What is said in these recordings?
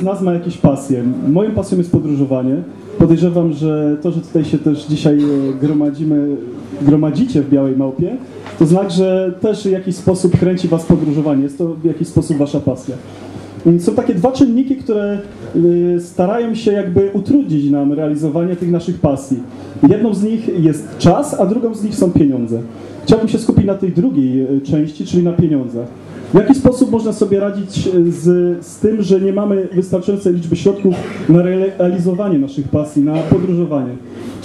z nas ma jakieś pasje. Moją pasją jest podróżowanie. Podejrzewam, że to, że tutaj się też dzisiaj e, gromadzimy, gromadzicie w Białej Małpie, to znak, że też w jakiś sposób kręci Was podróżowanie. Jest to w jakiś sposób Wasza pasja. Są takie dwa czynniki, które y, starają się jakby utrudnić nam realizowanie tych naszych pasji. Jedną z nich jest czas, a drugą z nich są pieniądze. Chciałbym się skupić na tej drugiej y, części, czyli na pieniądzach. W jaki sposób można sobie radzić y, z, z tym, że nie mamy wystarczającej liczby środków na realizowanie naszych pasji, na podróżowanie?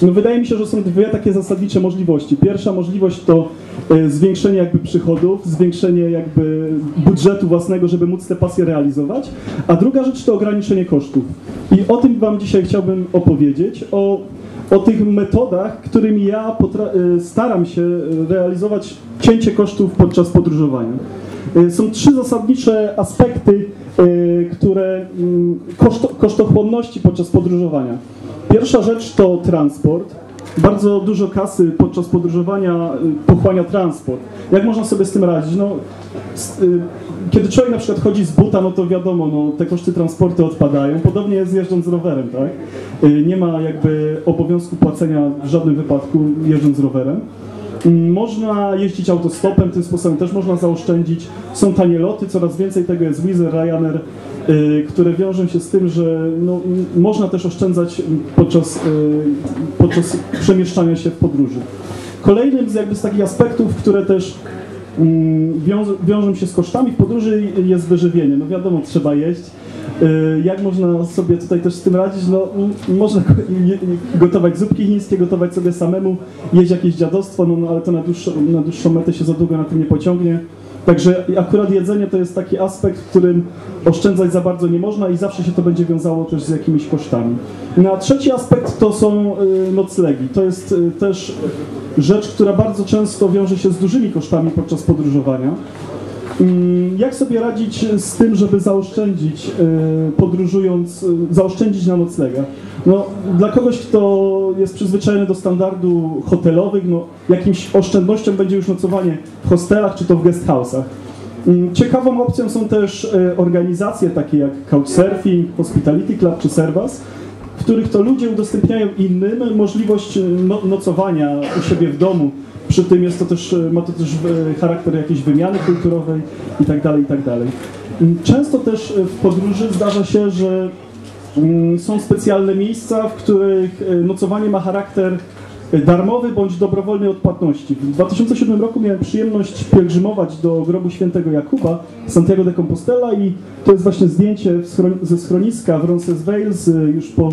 No wydaje mi się, że są dwie takie zasadnicze możliwości. Pierwsza możliwość to y, zwiększenie jakby przychodów, zwiększenie jakby budżetu własnego, żeby móc te pasje realizować, a druga rzecz to ograniczenie kosztów. I o tym Wam dzisiaj chciałbym opowiedzieć, o, o tych metodach, którymi ja y, staram się y, realizować cięcie kosztów podczas podróżowania. Są trzy zasadnicze aspekty, które mm, koszto, kosztochłonności podczas podróżowania. Pierwsza rzecz to transport. Bardzo dużo kasy podczas podróżowania y, pochłania transport. Jak można sobie z tym radzić? No, y, kiedy człowiek na przykład chodzi z buta, no to wiadomo, no, te koszty transportu odpadają. Podobnie jest jeżdżąc rowerem, tak? Y, Nie ma jakby obowiązku płacenia w żadnym wypadku jeżdżąc rowerem. Można jeździć autostopem, tym sposobem też można zaoszczędzić. Są tanie loty, coraz więcej tego jest Wizz Air, Ryanair, y, które wiążą się z tym, że no, można też oszczędzać podczas, y, podczas przemieszczania się w podróży. Kolejnym z, jakby z takich aspektów, które też mm, wiąż- wiążą się z kosztami w podróży jest wyżywienie. No wiadomo, trzeba jeść. Y, Jak można sobie tutaj też z tym radzić? No, można gotować zupki chińskie, gotować sobie samemu, jeść jakieś dziadostwo, no, no ale to na dłuższą, na dłuższą metę się za długo na tym nie pociągnie. Także akurat jedzenie to jest taki aspekt, w którym oszczędzać za bardzo nie można i zawsze się to będzie wiązało też z jakimiś kosztami. No, a trzeci aspekt to są y, noclegi. To jest y, też rzecz, która bardzo często wiąże się z dużymi kosztami podczas podróżowania. Jak sobie radzić z tym, żeby zaoszczędzić, y, podróżując, y, zaoszczędzić na noclegach? No, dla kogoś, kto jest przyzwyczajony do standardu hotelowych, no, jakimś oszczędnością będzie już nocowanie w hostelach czy to w guest house'ach. Mm, Ciekawą opcją są też y, organizacje takie jak Couchsurfing, Hospitality Club czy Servas, w których to ludzie udostępniają innym możliwość y, no, nocowania u siebie w domu. Przy tym jest to też, y, ma to też y, charakter jakiejś wymiany kulturowej i tak dalej, i tak. Mm, Często też w podróży zdarza się, że mm, są specjalne miejsca, w których nocowanie ma charakter darmowy bądź dobrowolnej odpłatności. W 2007 roku miałem przyjemność pielgrzymować do grobu świętego Jakuba, Santiago de Compostela i to jest właśnie zdjęcie ze schroniska w Roncesvalles, y, już po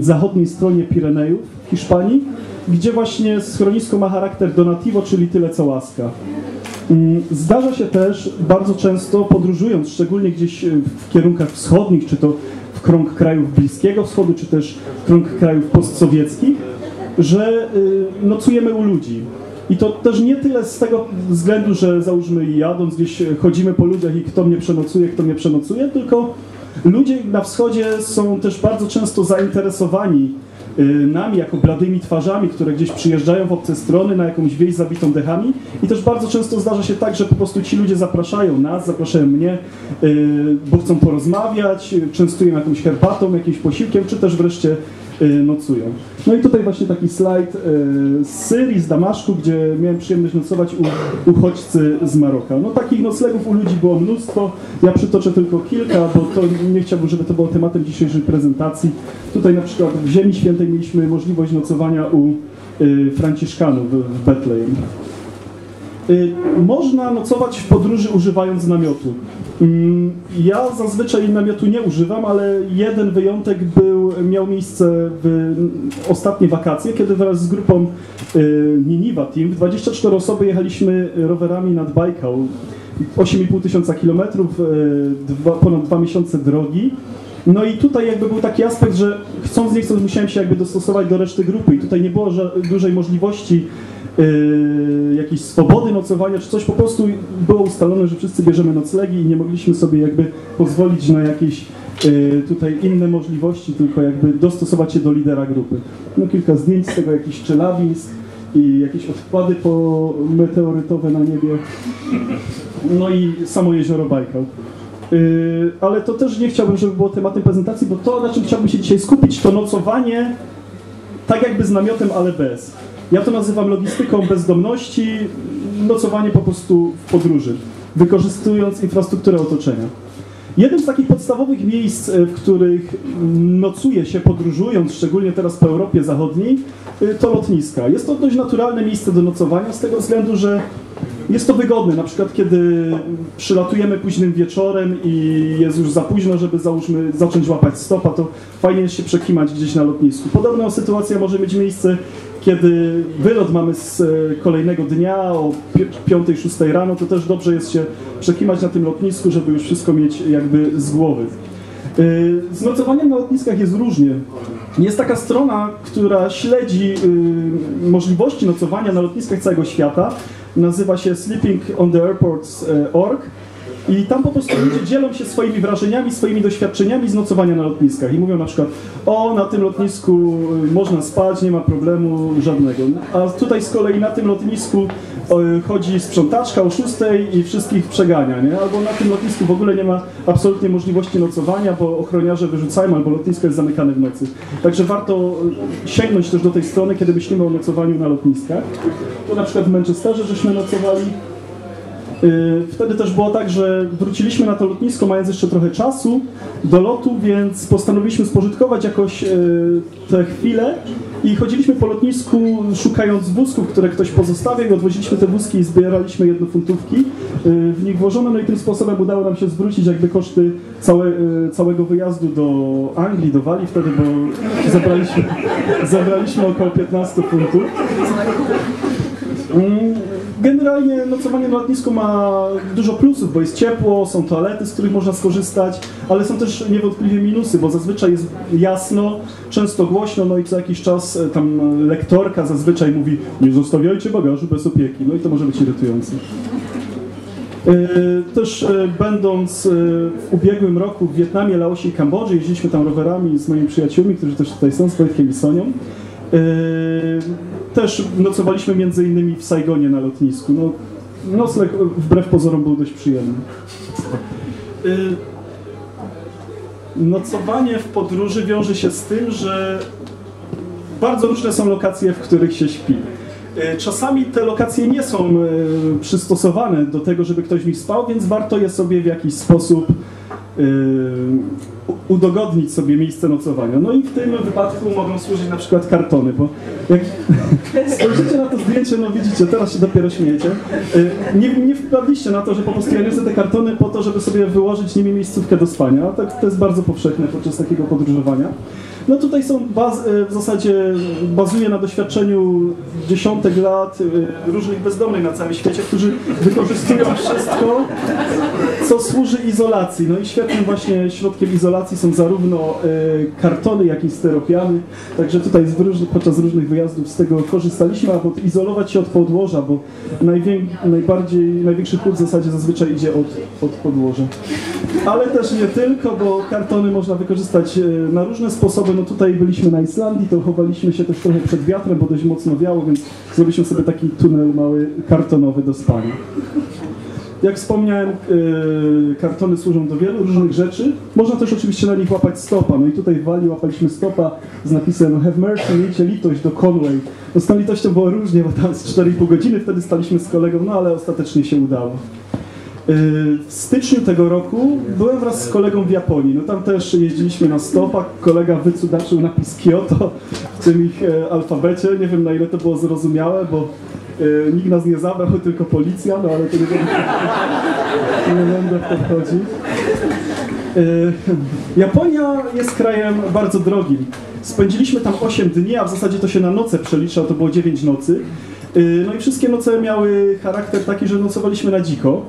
zachodniej stronie Pirenejów w Hiszpanii, gdzie właśnie schronisko ma charakter donativo, czyli tyle co łaska. Mm, Zdarza się też bardzo często podróżując, szczególnie gdzieś y, w kierunkach wschodnich, czy to w krąg krajów Bliskiego Wschodu, czy też w krąg krajów postsowieckich, że y, nocujemy u ludzi. I to też nie tyle z tego względu, że załóżmy jadąc gdzieś y, chodzimy po ludziach i kto mnie przenocuje, kto mnie przenocuje, tylko ludzie na wschodzie są też bardzo często zainteresowani y, nami jako bladymi twarzami, które gdzieś przyjeżdżają w obce strony na jakąś wieś zabitą dechami i też bardzo często zdarza się tak, że po prostu ci ludzie zapraszają nas, zapraszają mnie, bo chcą porozmawiać, częstują jakąś herbatą, jakimś posiłkiem, czy też wreszcie nocują. No i tutaj właśnie taki slajd y, z Syrii, z Damaszku, gdzie miałem przyjemność nocować u uchodźcy z Maroka. No takich noclegów u ludzi było mnóstwo, ja przytoczę tylko kilka, bo to nie chciałbym, żeby to było tematem dzisiejszej prezentacji. Tutaj na przykład w Ziemi Świętej mieliśmy możliwość nocowania u y, Franciszkanów w Betlejem. Y, Można nocować w podróży używając namiotu. Mm, Ja zazwyczaj namiotu nie używam, ale jeden wyjątek był, miał miejsce w mm, ostatnie wakacje, kiedy wraz z grupą y, Niniwa Team, w 24 osoby jechaliśmy rowerami nad Bajkał. 8,5 tysiąca kilometrów, y, ponad dwa miesiące drogi. No i tutaj jakby był taki aspekt, że chcąc nie chcąc musiałem się jakby dostosować do reszty grupy i tutaj nie było dużej możliwości yy, swobody nocowania czy coś, po prostu było ustalone, że wszyscy bierzemy noclegi i nie mogliśmy sobie jakby pozwolić na jakieś yy, tutaj inne możliwości, tylko jakby dostosować się do lidera grupy. No kilka zdjęć z tego, jakiś czelabinsk, i jakieś odkłady po meteorytowe na niebie, no i samo jezioro Bajkał. Yy, ale to też nie chciałbym, żeby było tematem prezentacji, bo to, na czym chciałbym się dzisiaj skupić, to nocowanie tak jakby z namiotem, ale bez. Ja to nazywam logistyką bezdomności, nocowanie po prostu w podróży, wykorzystując infrastrukturę otoczenia. Jednym z takich podstawowych miejsc, e, w których nocuje się podróżując, szczególnie teraz po Europie Zachodniej, e, to lotniska. Jest to dość naturalne miejsce do nocowania z tego względu, że jest to wygodne, na przykład kiedy przylatujemy późnym wieczorem i jest już za późno, żeby załóżmy zacząć łapać stopa, to fajnie jest się przekimać gdzieś na lotnisku. Podobna sytuacja może mieć miejsce, kiedy wylot mamy z e, kolejnego dnia o 5-6 rano, to też dobrze jest się przekimać na tym lotnisku, żeby już wszystko mieć jakby z głowy. E, z nocowaniem na lotniskach jest różnie. Jest taka strona, która śledzi e, możliwości nocowania na lotniskach całego świata. Nazywa się sleepingontheairports.org i tam po prostu ludzie dzielą się swoimi wrażeniami, swoimi doświadczeniami z nocowania na lotniskach. I mówią na przykład, o, na tym lotnisku y, można spać, nie ma problemu żadnego. A tutaj z kolei na tym lotnisku chodzi sprzątaczka o 6 i wszystkich przegania, nie? Albo na tym lotnisku w ogóle nie ma absolutnie możliwości nocowania, bo ochroniarze wyrzucają, albo lotnisko jest zamykane w nocy. Także warto y, sięgnąć też do tej strony, kiedy myślimy o nocowaniu na lotniskach. Tu na przykład w Manchesterze żeśmy nocowali, Y, wtedy też było tak, że wróciliśmy na to lotnisko mając jeszcze trochę czasu do lotu, więc postanowiliśmy spożytkować jakoś y, te chwile i chodziliśmy po lotnisku szukając wózków, które ktoś pozostawił, odwoziliśmy te wózki i zbieraliśmy jednofuntówki y, w nich włożone, no i tym sposobem udało nam się zwrócić jakby koszty całe, całego wyjazdu do Anglii, do Walii. Wtedy, bo zebraliśmy, zebraliśmy około 15 funtów. Generalnie nocowanie na lotnisku ma dużo plusów, bo jest ciepło, są toalety, z których można skorzystać, ale są też niewątpliwie minusy, bo zazwyczaj jest jasno, często głośno, no i co jakiś czas e, tam lektorka zazwyczaj mówi nie zostawiajcie bagażu bez opieki, no i to może być irytujące. E, też e, będąc w ubiegłym roku w Wietnamie, Laosie i Kambodży, jeździliśmy tam rowerami z moimi przyjaciółmi, którzy też tutaj są, z Wojtkiem i Sonią. Też nocowaliśmy między innymi w Saigonie na lotnisku. No, nocleg wbrew pozorom był dość przyjemny. Y, nocowanie w podróży wiąże się z tym, że bardzo różne są lokacje, w których się śpi. Y, czasami te lokacje nie są y, przystosowane do tego, żeby ktoś nich spał, więc warto je sobie w jakiś sposób udogodnić sobie miejsce nocowania. No i w tym wypadku mogą służyć na przykład kartony, bo jak spojrzycie na to zdjęcie, no widzicie, teraz się dopiero śmiejecie, y, nie, nie wpadliście na to, że po prostu ja niosę te kartony po to, żeby sobie wyłożyć nimi miejscówkę do spania. Tak, to jest bardzo powszechne podczas takiego podróżowania. No tutaj są baz, y, w zasadzie bazuje na doświadczeniu dziesiątek lat y, różnych bezdomnych na całym świecie, którzy wykorzystują wszystko, co służy izolacji. No i świetnym właśnie środkiem izolacji są zarówno y, kartony, jak i steropiany. Także tutaj podczas różnych wyjazdów z tego korzystaliśmy, aby izolować się od podłoża, bo najwię, najbardziej, największy chłód w zasadzie zazwyczaj idzie od, od podłoża. Ale też nie tylko, bo kartony można wykorzystać na różne sposoby. No tutaj byliśmy na Islandii, to chowaliśmy się też trochę przed wiatrem, bo dość mocno wiało, więc zrobiliśmy sobie taki tunel mały kartonowy do spania. Jak wspomniałem, yy, kartony służą do wielu różnych rzeczy. Można też oczywiście na nich łapać stopa. No i tutaj w Walii łapaliśmy stopa z napisem Have mercy, miejcie litość do Conway. No z tą litością było różnie, bo tam z 4,5 godziny wtedy staliśmy z kolegą, no ale ostatecznie się udało. Y, w styczniu tego roku byłem wraz z kolegą w Japonii. No tam też jeździliśmy na stopach. Kolega wycudaczył napis Kyoto w tym ich e, alfabecie. Nie wiem na ile to było zrozumiałe, bo e, nikt nas nie zabrał, tylko policja, no ale to nie będę, nie będę w to wchodzić. E, Japonia jest krajem bardzo drogim. Spędziliśmy tam 8 dni, a w zasadzie to się na noce przelicza, to było 9 nocy. No i wszystkie noce miały charakter taki, że nocowaliśmy na dziko.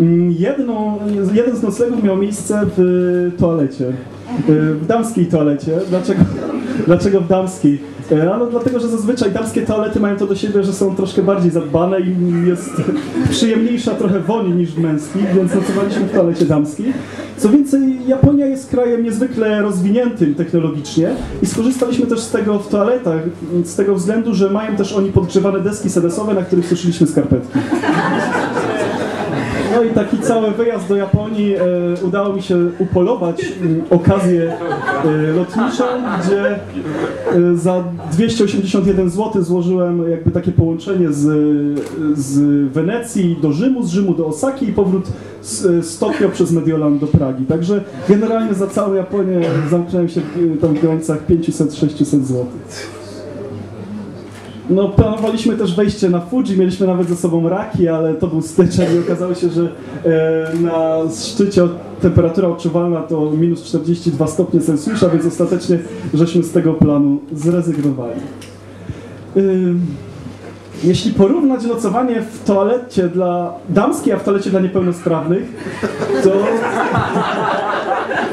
Mm, jeden z noclegów miał miejsce w toalecie, w damskiej toalecie. Dlaczego? Dlaczego w damskiej? E, ano dlatego, że zazwyczaj damskie toalety mają to do siebie, że są troszkę bardziej zadbane i jest przyjemniejsza trochę woni niż w męskich, więc nocowaliśmy w toalecie damskiej. Co więcej, Japonia jest krajem niezwykle rozwiniętym technologicznie i skorzystaliśmy też z tego w toaletach, z tego względu, że mają też oni podgrzewane deski sedesowe, na których suszyliśmy skarpetki. No i taki cały wyjazd do Japonii e, udało mi się upolować m, okazję e, lotniczą, gdzie e, za 281 zł złożyłem jakby takie połączenie z, z Wenecji do Rzymu, z Rzymu do Osaki i powrót z, z Tokio przez Mediolan do Pragi. Także generalnie za całą Japonię zamknąłem się w, tam w granicach 500-600 zł. No, planowaliśmy też wejście na Fuji, mieliśmy nawet ze sobą raki, ale to był styczeń i okazało się, że e, na szczycie temperatura odczuwalna to minus 42 stopnie Celsjusza, więc ostatecznie żeśmy z tego planu zrezygnowali. Jeśli porównać nocowanie w toalecie dla damskiej, a w toalecie dla niepełnosprawnych, to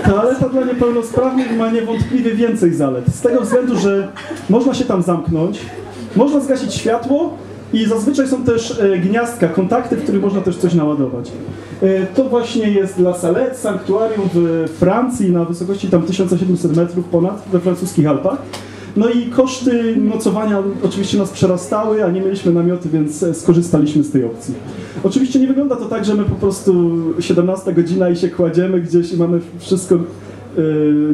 toaleta dla niepełnosprawnych ma niewątpliwie więcej zalet. Z tego względu, że można się tam zamknąć, można zgasić światło i zazwyczaj są też e, gniazdka, kontakty, w których można też coś naładować. E, to właśnie jest La Salette, sanktuarium w Francji na wysokości tam 1700 metrów ponad we francuskich Alpach. No i koszty nocowania oczywiście nas przerastały, a nie mieliśmy namioty, więc e, skorzystaliśmy z tej opcji. Oczywiście nie wygląda to tak, że my po prostu 17 godzina i się kładziemy gdzieś i mamy wszystko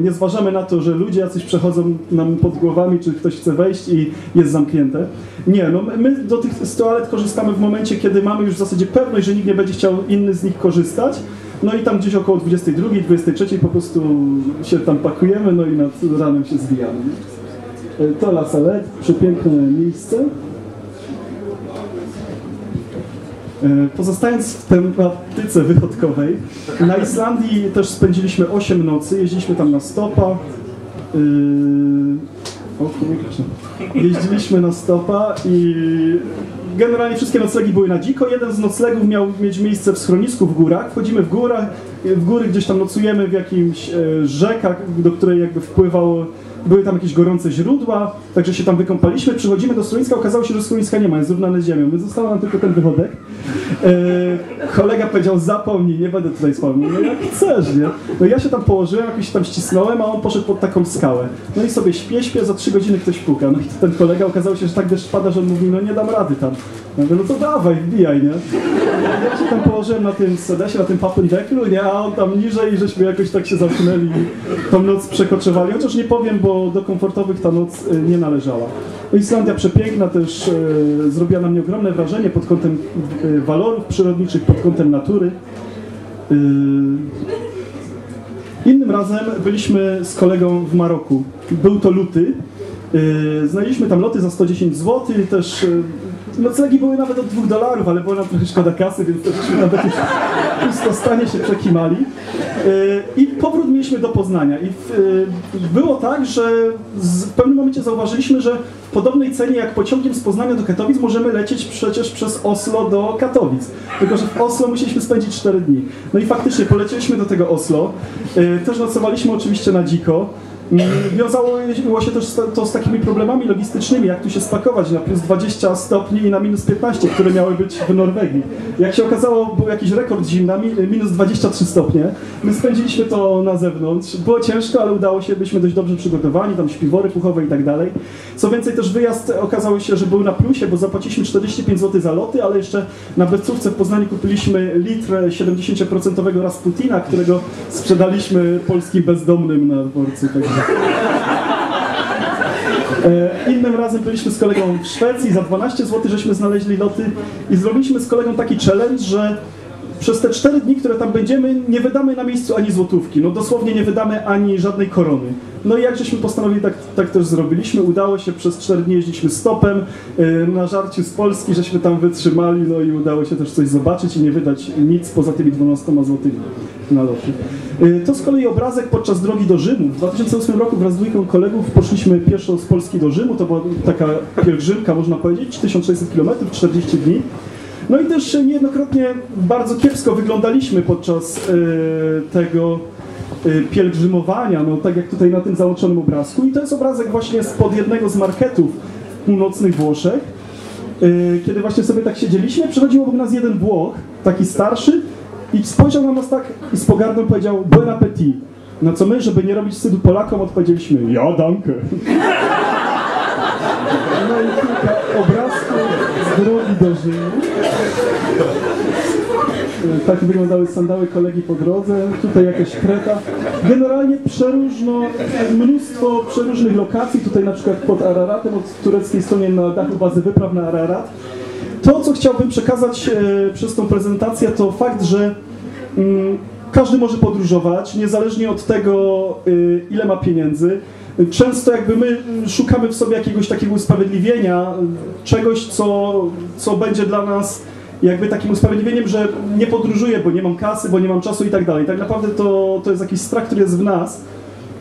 nie zważamy na to, że ludzie jacyś przechodzą nam pod głowami, czy ktoś chce wejść i jest zamknięte. Nie, no my do tych z toalet korzystamy w momencie, kiedy mamy już w zasadzie pewność, że nikt nie będzie chciał inny z nich korzystać. No i tam gdzieś około 22, 23 po prostu się tam pakujemy, no i nad ranem się zwijamy. Yy, to La Salette, przepiękne miejsce. E, pozostając w tematyce wychodkowej, na Islandii też spędziliśmy 8 nocy, jeździliśmy tam na stopa. Yy... O. Jeździliśmy na stopa i generalnie wszystkie noclegi były na dziko. Jeden z noclegów miał mieć miejsce w schronisku w górach. Wchodzimy w górach, w góry gdzieś tam nocujemy w jakimś e, rzekach, do której jakby wpływało były tam jakieś gorące źródła, także się tam wykąpaliśmy, przychodzimy do schroniska, okazało się, że schroniska nie ma, jest zrównane z ziemią, więc został nam tylko ten wychodek. E, kolega powiedział, zapomnij, nie będę tutaj wspomniał. No jak chcesz, nie? No ja się tam położyłem, jakoś tam ścisnąłem, a on poszedł pod taką skałę. No i sobie śpię, śpię, za trzy godziny ktoś puka. No i ten kolega okazało się, że tak deszcz pada, że on mówi, no nie dam rady tam. Ja mówię, no to dawaj, wbijaj, nie? Ja się tam położyłem na tym sedesie, na tym papundeklu, nie? A on tam niżej żeśmy jakoś tak się zamknęli tą noc przekoczowali. Chociaż nie powiem, bo do komfortowych ta noc y, nie należała. Islandia przepiękna, też e, zrobiła na mnie ogromne wrażenie pod kątem e, walorów przyrodniczych, pod kątem natury. Innym razem byliśmy z kolegą w Maroku. Był to luty. Znaleźliśmy tam loty za 110 zł, też noclegi były nawet od 2 dolarów, ale było nam trochę szkoda kasy, więc też żeśmy nawet pustostanie się przekimali. E, I powrót mieliśmy do Poznania. I e, było tak, że w pewnym momencie zauważyliśmy, że w podobnej cenie jak pociągiem z Poznania do Katowic możemy lecieć przecież przez Oslo do Katowic. Tylko, że w Oslo musieliśmy spędzić 4 dni. No i faktycznie polecieliśmy do tego Oslo. E, Też nocowaliśmy oczywiście na dziko. Mm, Wiązało się też to z takimi problemami logistycznymi, jak tu się spakować na plus 20 stopni i na minus 15, które miały być w Norwegii. Jak się okazało, był jakiś rekord zimna, mi- minus 23 stopnie. My spędziliśmy to na zewnątrz. Było ciężko, ale udało się, byliśmy dość dobrze przygotowani, tam śpiwory puchowe i tak dalej. Co więcej, też wyjazd okazało się, że był na plusie, bo zapłaciliśmy 45 zł za loty, ale jeszcze na bezcówce w Poznaniu kupiliśmy litr 70% Rasputina, którego sprzedaliśmy polskim bezdomnym na dworcu. Także. E, Innym razem byliśmy z kolegą w Szwecji, za 12 zł żeśmy znaleźli loty i zrobiliśmy z kolegą taki challenge, że przez te 4 dni, które tam będziemy, nie wydamy na miejscu ani złotówki. No dosłownie nie wydamy ani żadnej korony. No i jak żeśmy postanowili, tak, tak też zrobiliśmy. Udało się, przez 4 dni jeździliśmy stopem, e, na żarciu z Polski, żeśmy tam wytrzymali, no i udało się też coś zobaczyć i nie wydać nic poza tymi 12 złotymi na loty. E, To z kolei obrazek podczas drogi do Rzymu. W 2008 roku wraz z dwójką kolegów poszliśmy pieszo z Polski do Rzymu. To była taka pielgrzymka, można powiedzieć, 1600 km, 40 dni. No i też niejednokrotnie bardzo kiepsko wyglądaliśmy podczas e, tego y, pielgrzymowania, no tak jak tutaj na tym załączonym obrazku. I to jest obrazek właśnie spod jednego z marketów północnych Włoszech. Y, Kiedy właśnie sobie tak siedzieliśmy, przychodził obok nas jeden Włoch, taki starszy, i spojrzał na nas tak i z pogardą powiedział Bon appetit. Na co my, żeby nie robić wstydu Polakom, odpowiedzieliśmy Ja, danke. No i kilka obrazków z drogi do Rzymu. E, Tak wyglądały sandały kolegi po drodze, tutaj jakaś kreta. Generalnie przeróżno, mnóstwo przeróżnych lokacji, tutaj na przykład pod Araratem, od tureckiej strony na dachu bazy wypraw na Ararat. To, co chciałbym przekazać e, przez tą prezentację, to fakt, że mm, każdy może podróżować, niezależnie od tego, y, ile ma pieniędzy. Często jakby my y, szukamy w sobie jakiegoś takiego usprawiedliwienia, czegoś, co, co będzie dla nas jakby takim usprawiedliwieniem, że nie podróżuję, bo nie mam kasy, bo nie mam czasu i tak dalej. Tak naprawdę to, to jest jakiś strach, który jest w nas.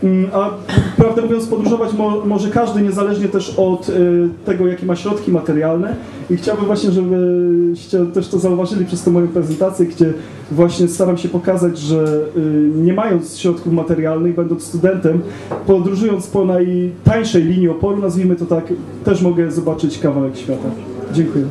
Mm, A prawdę mówiąc, podróżować mo, może każdy, niezależnie też od y, tego, jakie ma środki materialne. I chciałbym właśnie, żebyście też to zauważyli przez tę moją prezentację, gdzie właśnie staram się pokazać, że y, nie mając środków materialnych, będąc studentem, podróżując po najtańszej linii oporu, nazwijmy to tak, też mogę zobaczyć kawałek świata. Dziękuję.